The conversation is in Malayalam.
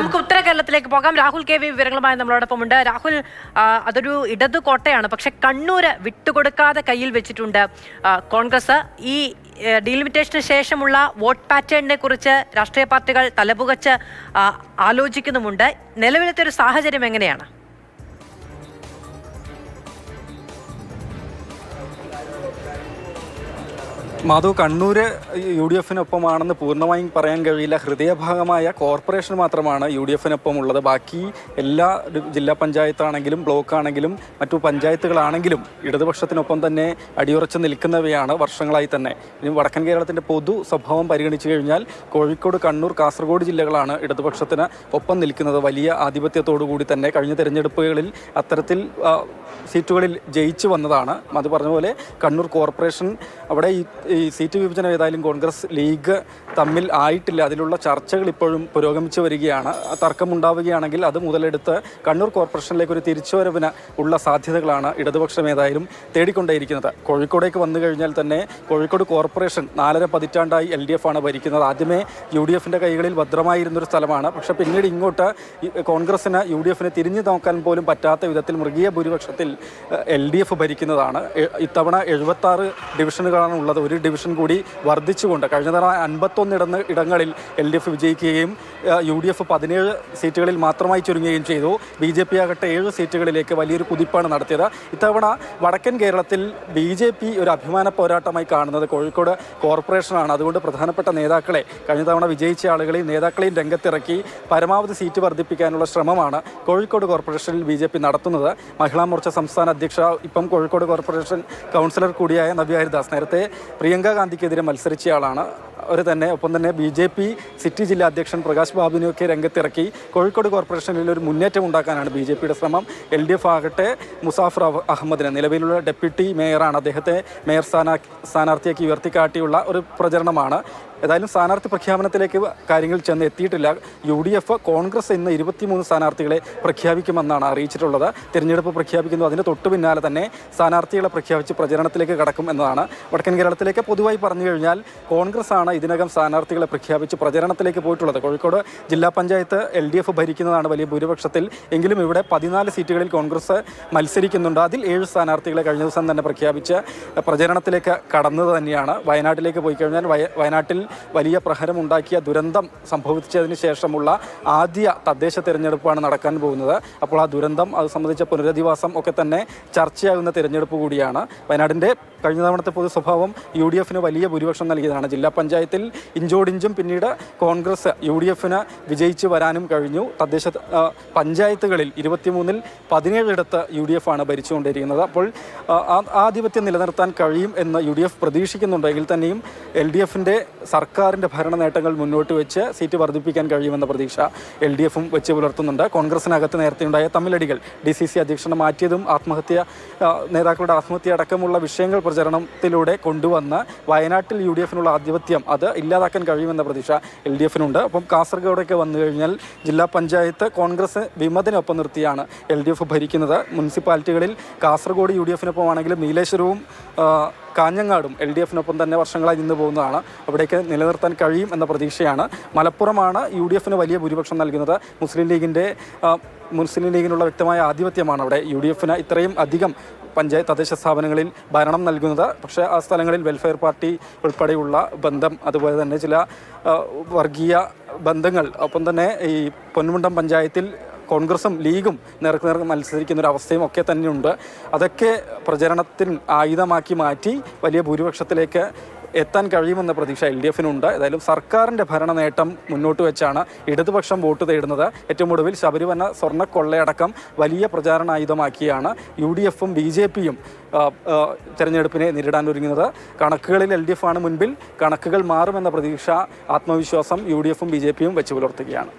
നമുക്ക് ഉത്തര കേരളത്തിലേക്ക് പോകാം. രാഹുൽ കെ വി വിവരങ്ങളുമായി നമ്മളോടൊപ്പം ഉണ്ട് രാഹുൽ അതൊരു ഇടതു കോട്ടയാണ്. പക്ഷെ കണ്ണൂര് വിട്ടുകൊടുക്കാതെ കയ്യിൽ വെച്ചിട്ടുണ്ട് കോൺഗ്രസ്. ഈ ഡീലിമിറ്റേഷന് ശേഷമുള്ള വോട്ട് പാറ്റേണിനെ കുറിച്ച് രാഷ്ട്രീയ പാർട്ടികൾ തലപുകച്ച് ആലോചിക്കുന്നുമുണ്ട്. നിലവിലത്തെ ഒരു സാഹചര്യം എങ്ങനെയാണ്? മാധു കണ്ണൂര് യു ഡി എഫിനൊപ്പമാണെന്ന് പൂർണമായും പറയാൻ കഴിയില്ല. ഹൃദയഭാഗമായ കോർപ്പറേഷൻ മാത്രമാണ് യു ഡി എഫിനൊപ്പം ഉള്ളത് ബാക്കി എല്ലാ ജില്ലാ പഞ്ചായത്താണെങ്കിലും ബ്ലോക്ക് ആണെങ്കിലും മറ്റു പഞ്ചായത്തുകളാണെങ്കിലും ഇടതുപക്ഷത്തിനൊപ്പം തന്നെ അടിയുറച്ച് നിൽക്കുന്നവയാണ് വർഷങ്ങളായി തന്നെ. ഇനി വടക്കൻ കേരളത്തിന്റെ പൊതു സ്വഭാവം പരിഗണിച്ചു കഴിഞ്ഞാൽ കോഴിക്കോട് കണ്ണൂർ കാസർഗോഡ് ജില്ലകളാണ് ഇടതുപക്ഷത്തിന് ഒപ്പം നിൽക്കുന്നത്. വലിയ ആധിപത്യത്തോടു കൂടി തന്നെ കഴിഞ്ഞ തിരഞ്ഞെടുപ്പുകളിൽ അത്തരത്തിൽ സീറ്റുകളിൽ ജയിച്ചു വന്നതാണ്. അത് പറഞ്ഞ പോലെ കണ്ണൂർ കോർപ്പറേഷൻ അവിടെ ഈ ഈ സീറ്റ് വിഭജനം ഏതായാലും കോൺഗ്രസ് ലീഗ് തമ്മിൽ ആയിട്ടില്ല. അതിലുള്ള ചർച്ചകൾ ഇപ്പോഴും പുരോഗമിച്ചു വരികയാണ്. തർക്കമുണ്ടാവുകയാണെങ്കിൽ അത് മുതലെടുത്ത് കണ്ണൂർ കോർപ്പറേഷനിലേക്ക് ഒരു തിരിച്ചുവരവിന് ഉള്ള സാധ്യതകളാണ് ഇടതുപക്ഷം ഏതായാലും തേടിക്കൊണ്ടേയിരിക്കുന്നത്. കോഴിക്കോടേക്ക് വന്നു കഴിഞ്ഞാൽ തന്നെ കോഴിക്കോട് കോർപ്പറേഷൻ നാലര പതിറ്റാണ്ടായി എൽ ഡി എഫ് ആണ് ഭരിക്കുന്നത്. ആദ്യമേ യു ഡി എഫിന്റെ കൈകളിൽ ഭദ്രമായിരുന്നൊരു സ്ഥലമാണ്. പക്ഷേ പിന്നീട് ഇങ്ങോട്ട് കോൺഗ്രസിന് യു ഡി എഫിനെ തിരിഞ്ഞു നോക്കാൻ പോലും പറ്റാത്ത വിധത്തിൽ മൃഗീയ ഭൂരിപക്ഷത്തിൽ എൽ ഡി എഫ് ഭരിക്കുന്നതാണ്. ഇത്തവണ എഴുപത്താറ് ഡിവിഷനുകളാണ് ഉള്ളത്. ഒരു ഡിവിഷൻ കൂടി വർദ്ധിച്ചുകൊണ്ട് കഴിഞ്ഞ തവണ അൻപത്തൊന്ന് ഇടന്ന് ഇടങ്ങളിൽ എൽ ഡി എഫ് വിജയിക്കുകയും യു ഡി എഫ് പതിനേഴ് സീറ്റുകളിൽ മാത്രമായി ചുരുങ്ങുകയും ചെയ്തു. ബി ജെ പി ആകട്ടെ ഏഴ് സീറ്റുകളിലേക്ക് വലിയൊരു കുതിപ്പാണ് നടത്തിയത്. ഇത്തവണ വടക്കൻ കേരളത്തിൽ ബി ജെ പി ഒരു അഭിമാന പോരാട്ടമായി കാണുന്നത് കോഴിക്കോട് കോർപ്പറേഷനാണ്. അതുകൊണ്ട് പ്രധാനപ്പെട്ട നേതാക്കളെ കഴിഞ്ഞ തവണ വിജയിച്ച ആളുകളെയും നേതാക്കളെയും രംഗത്തിറക്കി പരമാവധി സീറ്റ് വർദ്ധിപ്പിക്കാനുള്ള ശ്രമമാണ് കോഴിക്കോട് കോർപ്പറേഷനിൽ ബി ജെ പി നടത്തുന്നത്. മഹിളാ മോർച്ച സംസ്ഥാന അധ്യക്ഷ ഇപ്പം കോഴിക്കോട് കോർപ്പറേഷൻ കൗൺസിലർ കൂടിയായ നബി ഹരിദാസ് നേരത്തെ പ്രിയങ്ക ഗാന്ധിക്കെതിരെ മത്സരിച്ചയാളാണ് അവർ തന്നെ ഒപ്പം തന്നെ ബി ജെ പി സിറ്റി ജില്ലാ അധ്യക്ഷൻ പ്രകാശ് ബാബുവിനെയൊക്കെ രംഗത്തിറക്കി. കോഴിക്കോട് കോർപ്പറേഷനിൽ ഒരു മുന്നേറ്റം ഉണ്ടാക്കാനാണ് ബി ജെ പിയുടെ ശ്രമം. എൽ ഡി എഫ് ആകട്ടെ മുസാഫർ അഹമ്മദിനെ. നിലവിലുള്ള ഡെപ്യൂട്ടി മേയറാണ് അദ്ദേഹത്തെ മേയർ സ്ഥാനാ സ്ഥാനാർത്ഥിയാക്കി ഉയർത്തിക്കാട്ടിയുള്ള ഒരു പ്രചരണമാണ്. ഏതായാലും സ്ഥാനാർത്ഥി പ്രഖ്യാപനത്തിലേക്ക് കാര്യങ്ങൾ ചെന്ന് എത്തിയിട്ടില്ല. യു ഡി എഫ് കോൺഗ്രസ് ഇന്ന് ഇരുപത്തിമൂന്ന് സ്ഥാനാർത്ഥികളെ പ്രഖ്യാപിക്കുമെന്നാണ് അറിയിച്ചിട്ടുള്ളത്. തിരഞ്ഞെടുപ്പ് പ്രഖ്യാപിക്കുന്നു. അതിന് തൊട്ടു പിന്നാലെ തന്നെ സ്ഥാനാർത്ഥികളെ പ്രഖ്യാപിച്ച് പ്രചരണത്തിലേക്ക് കടക്കും എന്നതാണ് വടക്കൻ കേരളത്തിലേക്ക് പൊതുവായി പറഞ്ഞു കഴിഞ്ഞാൽ കോൺഗ്രസ് ആണ് ഇതിനകം സ്ഥാനാർത്ഥികളെ പ്രഖ്യാപിച്ച് പ്രചരണത്തിലേക്ക് പോയിട്ടുള്ളത്. കോഴിക്കോട് ജില്ലാ പഞ്ചായത്ത് എൽ ഡി എഫ് ഭരിക്കുന്നതാണ് വലിയ ഭൂരിപക്ഷത്തിൽ. എങ്കിലും ഇവിടെ പതിനാല് സീറ്റുകളിൽ കോൺഗ്രസ് മത്സരിക്കുന്നുണ്ട്. അതിൽ ഏഴ് സ്ഥാനാർത്ഥികളെ കഴിഞ്ഞ ദിവസം തന്നെ പ്രഖ്യാപിച്ച് പ്രചരണത്തിലേക്ക് കടന്നത് തന്നെയാണ്. വയനാട്ടിലേക്ക് പോയി കഴിഞ്ഞാൽ വയ- വയനാട്ടിൽ വലിയ പ്രഹരമുണ്ടാക്കിയ ദുരന്തം സംഭവിച്ചതിന് ശേഷമുള്ള ആദ്യ തദ്ദേശ തിരഞ്ഞെടുപ്പാണ് നടക്കാൻ പോകുന്നത്. അപ്പോൾ ആ ദുരന്തം അത് സംബന്ധിച്ച പുനരധിവാസം ഒക്കെ തന്നെ ചർച്ചയാകുന്ന തിരഞ്ഞെടുപ്പ് കൂടിയാണ്. വയനാടിന്റെ കഴിഞ്ഞ തവണത്തെ പൊതു സ്വഭാവം യു ഡി എഫിന് വലിയ ഭൂരിപക്ഷം നൽകിയതാണ്. ജില്ലാ പഞ്ചായത്തിൽ ഇഞ്ചോടിഞ്ചും പിന്നീട് കോൺഗ്രസ് യു ഡി എഫിന് വിജയിച്ചു വരാനും കഴിഞ്ഞു. തദ്ദേശ പഞ്ചായത്തുകളിൽ ഇരുപത്തിമൂന്നിൽ പതിനേഴിടത്ത് യു ഡി എഫ് ആണ് ഭരിച്ചുകൊണ്ടിരിക്കുന്നത്. അപ്പോൾ ആധിപത്യം നിലനിർത്താൻ കഴിയും എന്ന് യു ഡി എഫ് പ്രതീക്ഷിക്കുന്നുണ്ടെങ്കിൽ തന്നെയും എൽ ഡി എഫിന്റെ സർക്കാരിന്റെ ഭരണ നേട്ടങ്ങൾ മുന്നോട്ട് വെച്ച് സീറ്റ് വർദ്ധിപ്പിക്കാൻ കഴിയുമെന്ന പ്രതീക്ഷ എൽ ഡി എഫും വെച്ച് പുലർത്തുന്നുണ്ട്. കോൺഗ്രസിനകത്ത് നേരത്തെ ഉണ്ടായ തമ്മിലടികൾ ഡി സി സി അധ്യക്ഷനെ മാറ്റിയതും ആത്മഹത്യ നേതാക്കളുടെ ആത്മഹത്യ അടക്കമുള്ള വിഷയങ്ങൾ പ്രചരണത്തിലൂടെ കൊണ്ടുവന്ന് വയനാട്ടിൽ യു ഡി എഫിനുള്ള ആധിപത്യം അത് ഇല്ലാതാക്കാൻ കഴിയുമെന്ന പ്രതീക്ഷ എൽ ഡി എഫിനുണ്ട് അപ്പം കാസർഗോഡൊക്കെ വന്നു കഴിഞ്ഞാൽ ജില്ലാ പഞ്ചായത്ത് കോൺഗ്രസ് വിമതിനൊപ്പം നിർത്തിയാണ് എൽ ഡി എഫ് ഭരിക്കുന്നത്. മുനിസിപ്പാലിറ്റികളിൽ കാസർഗോഡ് യു ഡി എഫിനൊപ്പമാണെങ്കിലും നീലേശ്വരവും ആ, കാഞ്ഞങ്ങാടും എൽ ഡി എഫിനൊപ്പം തന്നെ വർഷങ്ങളായി നിന്ന് പോകുന്നതാണ്. അവിടേക്ക് നിലനിർത്താൻ കഴിയും എന്ന പ്രതീക്ഷയാണ്. മലപ്പുറമാണ് യു ഡി എഫിന് വലിയ ഭൂരിപക്ഷം നൽകുന്നത്. മുസ്ലിം ലീഗിന്റെ മുസ്ലിം ലീഗിനുള്ള വ്യക്തമായ ആധിപത്യമാണ് അവിടെ യു ഡി എഫിന് ഇത്രയും അധികം പഞ്ചായത്ത് തദ്ദേശ സ്ഥാപനങ്ങളിൽ ഭരണം നൽകുന്നത്. പക്ഷേ ആ സ്ഥലങ്ങളിൽ വെൽഫെയർ പാർട്ടി ഉൾപ്പെടെയുള്ള ബന്ധം അതുപോലെ തന്നെ ചില വർഗീയ ബന്ധങ്ങൾ ഒപ്പം തന്നെ ഈ പൊന്മുണ്ടം പഞ്ചായത്തിൽ കോൺഗ്രസും ലീഗും നേർക്ക് നേർക്ക് മത്സരിക്കുന്ന ഒരു അവസ്ഥയും ഒക്കെ തന്നെയുണ്ട്. അതൊക്കെ പ്രചരണത്തിന് ആയുധമാക്കി മാറ്റി വലിയ ഭൂരിപക്ഷത്തിലേക്ക് എത്താൻ കഴിയുമെന്ന പ്രതീക്ഷ എൽ ഡി എഫിനുണ്ട്. ഏതായാലും സർക്കാരിന്റെ ഭരണ നേട്ടം മുന്നോട്ട് വെച്ചാണ് ഇടതുപക്ഷം വോട്ട് തേടുന്നത്. ഏറ്റവും ഒടുവിൽ ശബരിമല സ്വർണക്കൊള്ളയടക്കം വലിയ പ്രചാരണായുധമാക്കിയാണ് യു ഡി എഫും ബി ജെ പിയും തെരഞ്ഞെടുപ്പിനെ നേരിടാൻ ഒരുങ്ങുന്നത്. കണക്കുകളിൽ എൽ ഡി എഫ് ആണ് മുൻപിൽ. കണക്കുകൾ മാറുമെന്ന പ്രതീക്ഷ ആത്മവിശ്വാസം യു ഡി എഫും ബി ജെ പിയും വെച്ച് പുലർത്തുകയാണ്.